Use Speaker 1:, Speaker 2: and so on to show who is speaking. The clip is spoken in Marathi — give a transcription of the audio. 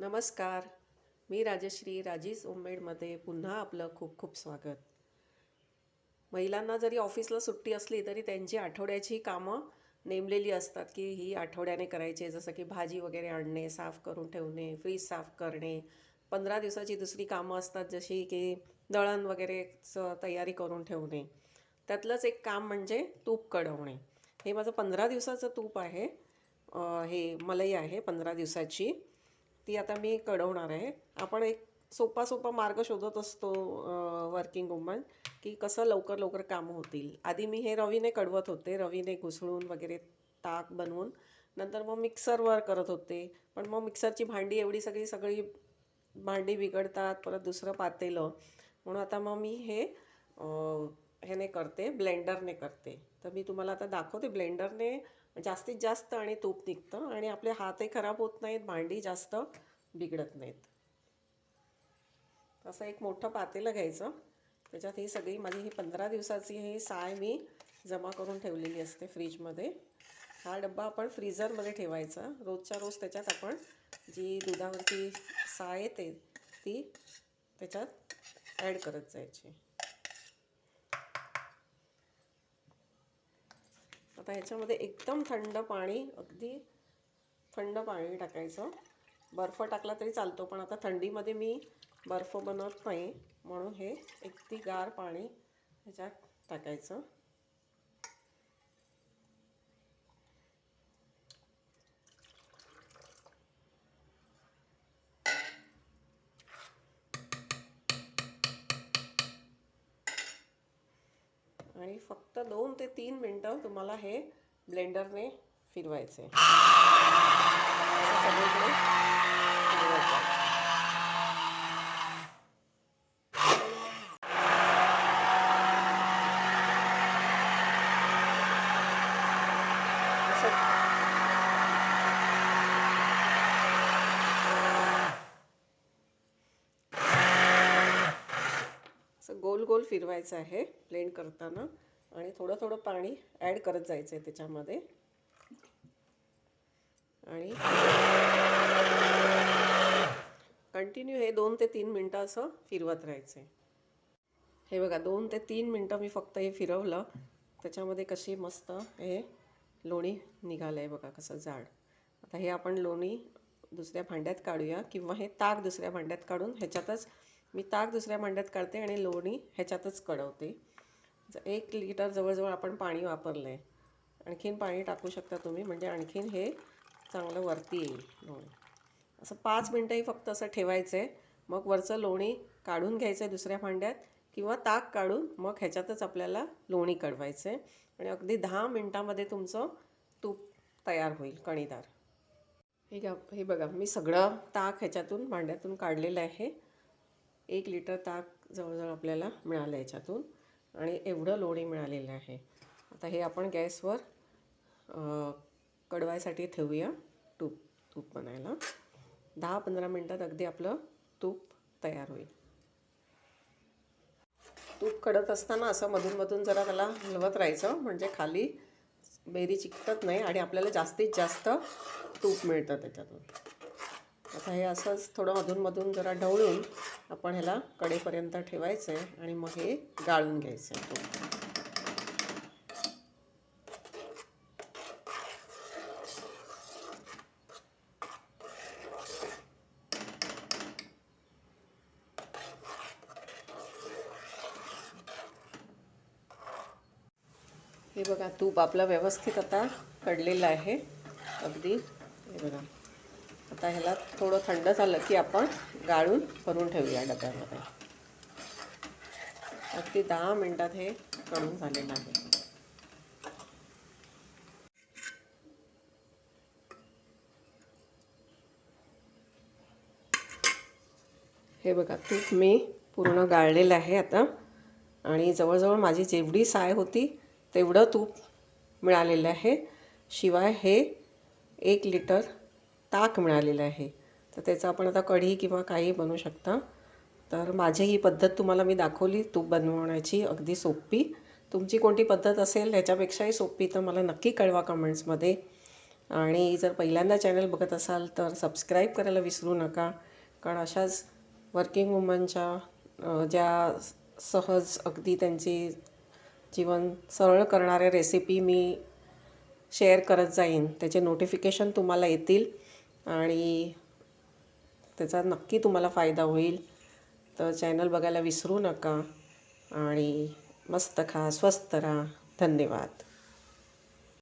Speaker 1: नमस्कार. मी राजश्री राजीज ओममेडमध्ये पुन्हा आपलं खूप खूप स्वागत. महिलांना जरी ऑफिसला सुट्टी असली तरी त्यांची आठवड्याची कामं नेमलेली असतात की ही आठवड्याने करायची जसं की भाजी वगैरे आणणे साफ करून ठेवणे फ्रीज साफ करणे. पंधरा दिवसाची दुसरी कामं असतात जशी की दळण वगैरेचं तयारी करून ठेवणे. त्यातलंच एक काम म्हणजे तूप कढवणे. हे माझं पंधरा दिवसाचं तूप आहे. हे मलई आहे पंधरा दिवसाची. ती आता मी कढवणार आहे. आपण एक सोपा सोपा मार्ग शोधत असतो वर्किंग वुमन की कसं लवकर लवकर कामं होतील. आधी मी हे रवीने कडवत होते रवीने घुसळून वगैरे ताक बनवून. नंतर मग मिक्सरवर करत होते. पण मग मिक्सरची भांडी एवढी सगळी सगळी भांडी बिघडतात परत दुसरं पातेलं. म्हणून आता मग मी हे ह्याने करते ब्लेंडरने करते. तर मी तुम्हाला आता दाखवते ब्लेंडरने जास्तीत जास्त आणि तूप निघतं आणि आपले हातही खराब होत नाहीत भांडी जास्त बिघडत नाहीत. असं एक मोठं पातेलं घ्यायचं. त्याच्यात ही सगळी माझी ही पंधरा दिवसाची ही साय मी जमा करून ठेवलेली असते फ्रीजमध्ये. हा डब्बा आपण फ्रीझरमध्ये ठेवायचा. रोजच्या रोज त्याच्यात आपण जी दुधावरची साय येते ती त्याच्यात ॲड करत जायची. आता ह्याच्यामध्ये एकदम थंड पाणी अगदी थंड पाणी टाकायचं. बर्फ टाकला तरी चालतो पण आता थंडीमध्ये मी बर्फ बनवत नाही. म्हणून हे अगदी गार पाणी ह्याच्यात टाकायचं. आणि फक्त दोन ते तीन मिनटं तुम्हाला हे ब्लेंडरने फिरवायचे सगळीकडे फिरवायचं असं असं गोल गोल फिरवायचं आहे ब्लेंड करताना आणि थोडं थोडं पाणी ॲड करत जायचं आहे त्याच्यामध्ये. आणि कंटिन्यू हे दोन ते तीन मिनटं असं फिरवत राहायचं आहे हे बघा दोन ते तीन मिनटं मी फक्त हे फिरवलं. त्याच्यामध्ये कशी मस्त हे लोणी निघालं आहे बघा कसं जाड. आता हे आपण लोणी दुसऱ्या भांड्यात काढूया किंवा हे ताक दुसऱ्या भांड्यात काढून ह्याच्यातच मी ताक दुसऱ्या भांड्यात काढते आणि लोणी ह्याच्यातच कढवते. एक लिटर जवळजवळ आपण पाणी वापरलं आहे आणखीन पाणी टाकू शकता तुम्ही म्हणजे आणखीन हे चांगलं वरती येईल लोणी. असं पाच मिनटंही फक्त असं ठेवायचं आहे मग वरचं लोणी काढून घ्यायचं आहे दुसऱ्या भांड्यात किंवा ताक काढून मग ह्याच्यातच आपल्याला लोणी कढवायचं आहे आणि अगदी दहा मिनटामध्ये तुमचं तूप तयार होईल कणीदार. हे घ्या हे बघा मी सगळं ताक ह्याच्यातून भांड्यातून काढलेलं आहे. एक लिटर ताक जवळजवळ आपल्याला मिळालं याच्यातून आणि एवढं लोणी मिळालेलं आहे. आता हे आपण गॅसवर कडवायसाठी ठेवूया तूप तूप बनायला. दहा पंधरा मिनटात अगदी आपलं तूप तयार होईल. तूप कडत असताना असं मधून मधून जरा त्याला हलवत राहायचं म्हणजे खाली बेरी चिकटत नाही आणि आपल्याला जास्तीत जास्त तूप मिळतं त्याच्यातून. आता हे असंच थोडं मधून जरा ढवळून आपण ह्याला कडेपर्यंत ठेवायचं आहे आणि मग हे गाळून घ्यायचं आहे तूप हे बघा तूप आपला व्यवस्थित आता कडलेलं आहे. अगदी हे बघा. आता ह्याला थोडं थंड झालं की आपण गाळून भरून ठेवूया डब्यामध्ये. अगदी दहा मिनटात हे कळून झालेलं आहे. हे बघा तूप मी पूर्ण गाळलेलं आहे आता. आणि जवळजवळ माझी जेवढी साय होती तेवढं तूप मिळालेलं आहे. शिवाय हे एक लिटर ताक मिळालेलं आहे. तर त्याचं आपण आता कढी किंवा काही बनवू शकता. तर माझी ही पद्धत तुम्हाला मी दाखवली तूप बनवण्याची अगदी सोपी. तुमची कोणती पद्धत असेल ह्याच्यापेक्षाही सोपी तर मला नक्की कळवा कमेंट्समध्ये आणि जर पहिल्यांदा चॅनल बघत असाल तर सबस्क्राईब करायला विसरू नका. कारण अशाच वर्किंग वुमनच्या ज्या सहज अगदी त्यांची जीवन सरळ करणाऱ्या रेसिपी मी शेअर करत जाईन. त्याचे नोटिफिकेशन तुम्हाला येतील. आणि त्याचा नक्की तुम्हाला फायदा होईल. तर चॅनल बघायला विसरू नका. आणि मस्त खा स्वस्त राहा. धन्यवाद.